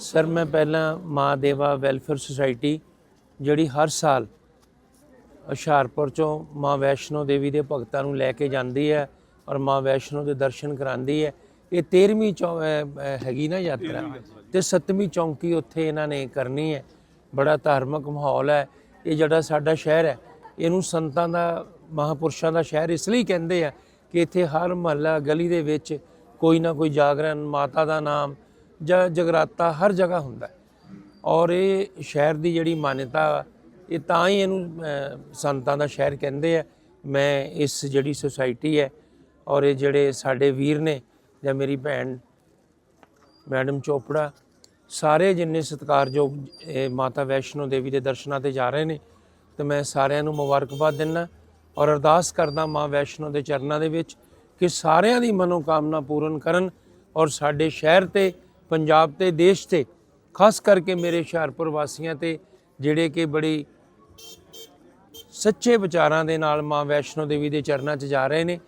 Sir ਮੈਂ ਪਹਿਲਾਂ ਮਾਂ ਦੇਵਾ ਵੈਲਫੇਅਰ ਸੁਸਾਇਟੀ ਜਿਹੜੀ ਹਰ ਸਾਲ ਹੁਸ਼ਿਆਰਪੁਰ ਚੋਂ ਮਾਂ ਵੈਸ਼ਨੋ ਦੇਵੀ ਦੇ ਭਗਤਾਂ ਨੂੰ ਲੈ ਕੇ ਜਾਂਦੀ ਹੈ ਔਰ ਮਾਂ ਵੈਸ਼ਨੋ ਦੇ ਦਰਸ਼ਨ ਕਰਾਉਂਦੀ ਹੈ। ਇਹ 13ਵੀਂ ਚੌ ਅਹ, ਅਹ, ਹੈਗੀ ਨਾ ਯਾਤਰਾ ਤੇ 7ਵੀਂ ਚੌਂਕੀ ਉੱਥੇ ਇਹਨਾਂ ਨੇ ਕਰਨੀ ਹੈ। ਬੜਾ ਧਾਰਮਿਕ ਮਾਹੌਲ ਹੈ। ਇਹ ਜਿਹੜਾ ਸਾਡਾ ਸ਼ਹਿਰ ਹੈ ਇਹਨੂੰ ਸੰਤਾਂ ਦਾ ਮਹਾਪੁਰਸ਼ਾਂ ਦਾ ਸ਼ਹਿਰ ਇਸ ਲਈ ਕਹਿੰਦੇ ਆ ਕਿ ਇੱਥੇ ਹਰ ਮਹੱਲਾ ਗਲੀ ਦੇ ਵਿੱਚ ਕੋਈ ਨਾ ਕੋਈ ਜਾਗਰਣ ਮਾਤਾ ਦਾ ਨਾਮ ਜਾਂ ਜਗਰਾਤਾ ਹਰ ਜਗ੍ਹਾ ਹੁੰਦਾ ਔਰ ਇਹ ਸ਼ਹਿਰ ਦੀ ਜਿਹੜੀ ਮਾਨਤਾ, ਇਹ ਤਾਂ ਹੀ ਇਹਨੂੰ ਸੰਤਾਂ ਦਾ ਸ਼ਹਿਰ ਕਹਿੰਦੇ ਆ। ਮੈਂ ਇਸ ਜਿਹੜੀ ਸੁਸਾਇਟੀ ਹੈ ਔਰ ਇਹ ਜਿਹੜੇ ਸਾਡੇ ਵੀਰ ਨੇ ਜਾਂ ਮੇਰੀ ਭੈਣ, ਮੈਡਮ ਚੋਪੜਾ, ਸਾਰੇ ਜਿੰਨੇ ਸਤਿਕਾਰਯੋਗ, ਇਹ ਮਾਤਾ ਵੈਸ਼ਨੋ ਦੇਵੀ ਦੇ ਦਰਸ਼ਨਾਂ ਤੇ ਜਾ ਰਹੇ ਨੇ, ਤੇ ਮੈਂ ਸਾਰਿਆਂ ਨੂੰ ਮੁਬਾਰਕਬਾਦ ਦਿੰਦਾ ਔਰ ਅਰਦਾਸ ਕਰਦਾ ਮਾਂ ਵੈਸ਼ਨੋ ਦੇ ਚਰਨਾਂ ਦੇ ਵਿੱਚ ਕਿ ਸਾਰਿਆਂ ਦੀ ਮਨੋਕਾਮਨਾ ਪੂਰਨ ਕਰਨ ਔਰ ਸਾਡੇ ਸ਼ਹਿਰ ਤੇ ਪੰਜਾਬ ਤੇ ਦੇਸ਼ ਤੇ, ਖਾਸ ਕਰਕੇ ਮੇਰੇ ਹੁਸ਼ਿਆਰਪੁਰ ਵਾਸੀਆਂ ਤੇ, ਜਿਹੜੇ ਕਿ ਬੜੀ ਸੱਚੇ ਵਿਚਾਰਾਂ ਦੇ ਨਾਲ ਮਾਂ ਵੈਸ਼ਨੋ ਦੇਵੀ ਦੇ ਚਰਨਾਂ 'ਚ ਜਾ ਰਹੇ ਨੇ,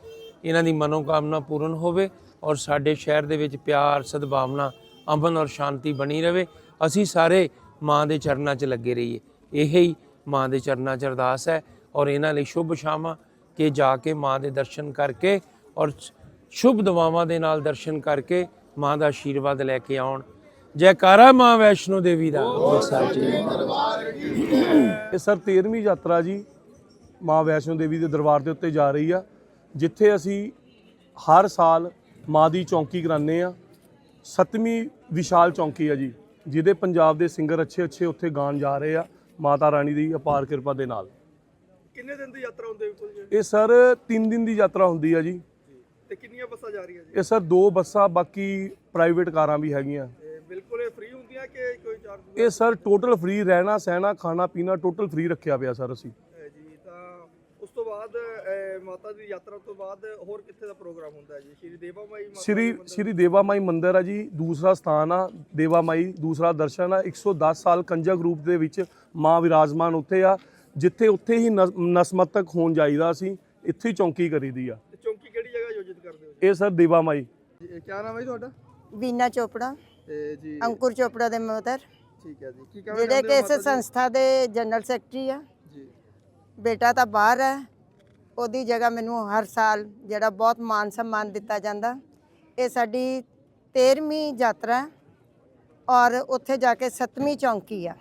ਇਹਨਾਂ ਦੀ ਮਨੋਕਾਮਨਾ ਪੂਰਨ ਹੋਵੇ ਔਰ ਸਾਡੇ ਸ਼ਹਿਰ ਦੇ ਵਿੱਚ ਪਿਆਰ, ਸਦਭਾਵਨਾ, ਅਮਨ ਔਰ ਸ਼ਾਂਤੀ ਬਣੀ ਰਵੇ, ਅਸੀਂ ਸਾਰੇ ਮਾਂ ਦੇ ਚਰਨਾਂ 'ਚ ਲੱਗੇ ਰਹੀਏ। ਇਹ ਹੀ ਮਾਂ ਦੇ ਚਰਨਾਂ 'ਚ ਅਰਦਾਸ ਹੈ ਔਰ ਇਹਨਾਂ ਲਈ ਸ਼ੁਭ ਸ਼ਾਮਾਂ ਕਿ ਜਾ ਕੇ ਮਾਂ ਦੇ ਦਰਸ਼ਨ ਕਰਕੇ ਔਰ ਸ਼ੁਭ ਦੁਆਵਾਂ ਦੇ ਨਾਲ ਦਰਸ਼ਨ ਕਰਕੇ ਮਾਂ ਦਾ ਆਸ਼ੀਰਵਾਦ ਲੈ ਕੇ ਆਉਣ। ਜੈਕਾਰਾ ਮਾਂ ਵੈਸ਼ਨੋ ਦੇਵੀ ਦਾ। ਇਹ ਸਰ 13ਵੀਂ ਯਾਤਰਾ ਜੀ ਮਾਂ ਵੈਸ਼ਨੋ ਦੇਵੀ ਦੇ ਦਰਬਾਰ ਦੇ ਉੱਤੇ ਜਾ ਰਹੀ ਆ ਜਿੱਥੇ ਅਸੀਂ ਹਰ ਸਾਲ ਮਾਂ ਦੀ ਚੌਂਕੀ ਕਰਾਉਂਦੇ ਆ। ਸੱਤਵੀਂ ਵਿਸ਼ਾਲ ਚੌਂਕੀ ਆ ਜੀ ਜਿਹਦੇ ਪੰਜਾਬ ਦੇ ਸਿੰਗਰ ਅੱਛੇ ਅੱਛੇ ਉੱਥੇ ਗਾਣ ਜਾ ਰਹੇ ਆ ਮਾਤਾ ਰਾਣੀ ਦੀ ਅਪਾਰ ਕਿਰਪਾ ਦੇ ਨਾਲ। ਕਿੰਨੇ ਦਿਨ ਦੀ ਯਾਤਰਾ ਹੁੰਦੀ ਹੈ ਇਹ ਸਰ 3 ਦਿਨ ਦੀ ਯਾਤਰਾ ਹੁੰਦੀ ਆ ਜੀ। ਤੇ ਕਿੰਨੀਆਂ ਬੱਸਾਂ ਜਾ ਰਹੀਆਂ ਜੀ? ਇਹ ਸਰ ਦੋ ਬੱਸਾਂ ਬਾਕੀ ਪ੍ਰਾਈਵੇਟ ਕਾਰਾਂ ਵੀ ਹੈਗੀਆਂ। ਤੇ ਬਿਲਕੁਲ ਇਹ ਫ੍ਰੀ ਹੁੰਦੀਆਂ ਕਿ ਕੋਈ ਚਾਰਜ ਇਹ ਸਰ ਟੋਟਲ ਫ੍ਰੀ ਰਹਿਣਾ ਸਹਿਣਾ ਖਾਣਾ ਪੀਣਾ ਟੋਟਲ ਫ੍ਰੀ ਰੱਖਿਆ ਪਿਆ ਸਰ ਅਸੀਂ। ਜੀ ਤਾਂ ਉਸ ਤੋਂ ਬਾਅਦ ਅਹ, ਮਾਤਾ ਦੀ ਯਾਤਰਾ ਤੋਂ ਬਾਅਦ ਹੋਰ ਕਿੱਥੇ ਦਾ ਪ੍ਰੋਗਰਾਮ ਹੁੰਦਾ ਹੈ ਜੀ? ਸ਼੍ਰੀ ਦੇਵਾ ਮਾਈ ਮਾਤਾ ਸ਼੍ਰੀ ਦੇ ਮੰਦਿਰ? ਸ਼੍ਰੀ ਦੇਵਾ ਮਾਈ ਮੰਦਿਰ ਆ ਜੀ ਦੂਸਰਾ ਸਥਾਨ ਆ ਦੇਵਾ ਮਾਈ ਦੂਸਰਾ ਦਰਸ਼ਨ ਆ। 110 ਸਾਲ ਕੰਜਕ ਰੂਪ ਦੇ ਵਿੱਚ ਮਾਂ ਵਿਰਾਜਮਾਨ ਉੱਥੇ ਆ ਜਿੱਥੇ ਉੱਥੇ ਹੀ ਨਸ- ਨਸਮਤਕ ਹੋਣ ਜਾਈਦਾ ਸੀ ਇੱਥੇ ਹੀ ਚੌਂਕੀ ਕਰੀਦੀ ਆ ਤੇ ਚੌਂਕੀ ਕਿਹੜੀ ਜਗ੍ਹਾ ਆਯੋਜਿਤ ਕਰਦੇ ਹੋ ਇਹ ਸਰ ਦੇਵਾ ਮਾਈ। ਜੀ ਇਹ ਕੀ ਨਾਮ ਹੈ ਜੀ ਤੁਹਾਡਾ? ਵੀਨਾ ਚੋਪੜਾ। ਤੇ ਜੀ। ਅੰਕੁਰ ਚੋਪੜਾ ਦੇ ਮਦਰ। ਠੀਕ ਹੈ ਜੀ। ਕੀ ਕਹਿਣਾ ਜਿਹੜੇ ਚਾਹੁੰਦੇ ਕਿ ਹੋ ਇਸ ਮਾਤਾ ਸੰਸਥਾ ਦੇ ਜਨਰਲ ਸੈਕਟਰੀ ਆ। ਜੀ? ਬੇਟਾ ਤਾਂ ਬਾਹਰ ਹੈ। ਉਹਦੀ ਜਗ੍ਹਾ ਮੈਨੂੰ ਹਰ ਸਾਲ ਜਿਹੜਾ ਬਹੁਤ ਮਾਨ ਸਨਮਾਨ ਦਿੱਤਾ ਜਾਂਦਾ। ਇਹ ਸਾਡੀ 13ਵੀਂ ਯਾਤਰਾ ਹੈ ਔਰ ਉੱਥੇ ਜਾ ਕੇ 7ਵੀਂ ਚੌਂਕੀ ਆ।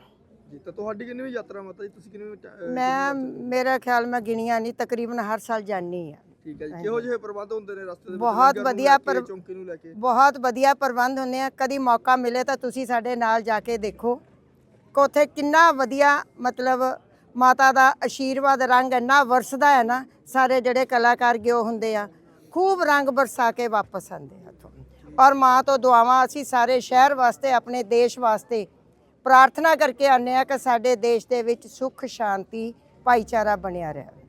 ਜੀ ਤਾਂ ਤੁਹਾਡੀ ਕਿੰਨੀ ਵੀ ਯਾਤਰਾ ਮਾਤਾ ਜੀ? ਤੁਸੀਂ ਕਿੰਨੀ ਮੈਂ ਮੇਰਾ ਖਿਆਲ ਮੈਂ ਗਿਣੀਆਂ ਨਹੀਂ ਤਕਰੀਬਨ ਹਰ ਸਾਲ ਜਾਂਦੀ ਆ ਠੀਕ ਹੈ ਜੀ। ਕਿਹੋ ਜਿਹੇ ਪ੍ਰਬੰਧ ਹੁੰਦੇ ਨੇ ਰਸਤੇ ਦੇ ਵਿੱਚ? ਬਹੁਤ ਵਧੀਆ ਲੈ ਕੇ, ਪਰ- ਚੌਂਕੀ ਨੂੰ ਲੈ ਕੇ? ਬਹੁਤ ਵਧੀਆ ਪ੍ਰਬੰਧ ਹੁੰਦੇ ਆ। ਕਦੀ ਮੌਕਾ ਮਿਲੇ ਤਾਂ ਤੁਸੀਂ ਸਾਡੇ ਨਾਲ ਜਾ ਕੇ ਦੇਖੋ। ਕਿ ਉੱਥੇ ਕਿੰਨਾ ਵਧੀਆ ਮਤਲਬ ਮਾਤਾ ਦਾ ਆਸ਼ੀਰਵਾਦ ਰੰਗ ਇੰਨਾ ਵਰਸਦਾ ਹੈ ਨਾ ਸਾਰੇ ਜਿਹੜੇ ਕਲਾਕਾਰ ਗਿਓ ਹੁੰਦੇ ਆ ਖੂਬ ਰੰਗ ਬਰਸਾ ਕੇ ਵਾਪਸ ਆਉਂਦੇ ਆ ਉੱਥੋਂ। ਔਰ ਮਾਂ ਤੋਂ ਦੁਆਵਾਂ ਅਸੀਂ ਸਾਰੇ ਸ਼ਹਿਰ ਵਾਸਤੇ ਆਪਣੇ ਦੇਸ਼ ਵਾਸਤੇ ਪ੍ਰਾਰਥਨਾ ਕਰਕੇ ਆਉਂਦੇ ਆ ਕਿ ਸਾਡੇ ਦੇਸ਼ ਦੇ ਵਿੱਚ ਸੁੱਖ ਸ਼ਾਂਤੀ ਭਾਈਚਾਰਾ ਬਣਿਆ ਰਹੇ।